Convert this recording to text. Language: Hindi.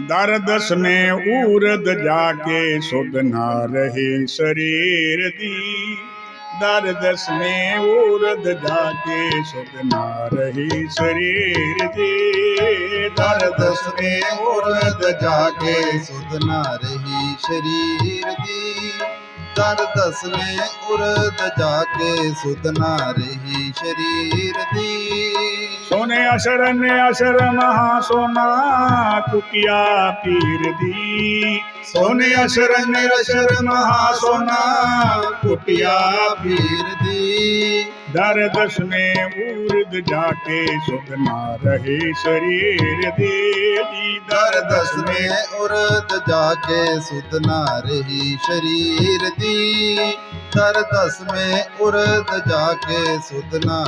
दरदस में उर्द जाके सुध ना रहे शरीर दी। दरदस में उर्द जाके सुध ना रही शरीर दी। दरदस में ऊरद जाके सुध ना रही शरीर दी। कर तसले उरद जाके सुतना रही शरीर दी। सोने अशरन ने अशर महा सोना कुटिया पीर दी। सोने अशरन ने अशर महा सोना कुटिया पीर दी। दर्द में मूर्द जाके सुख ना रहे शरीर दे दर्द में उर्द जाके सुध ना रही शरीर दी। दर दस में उर्द जाके सुध ना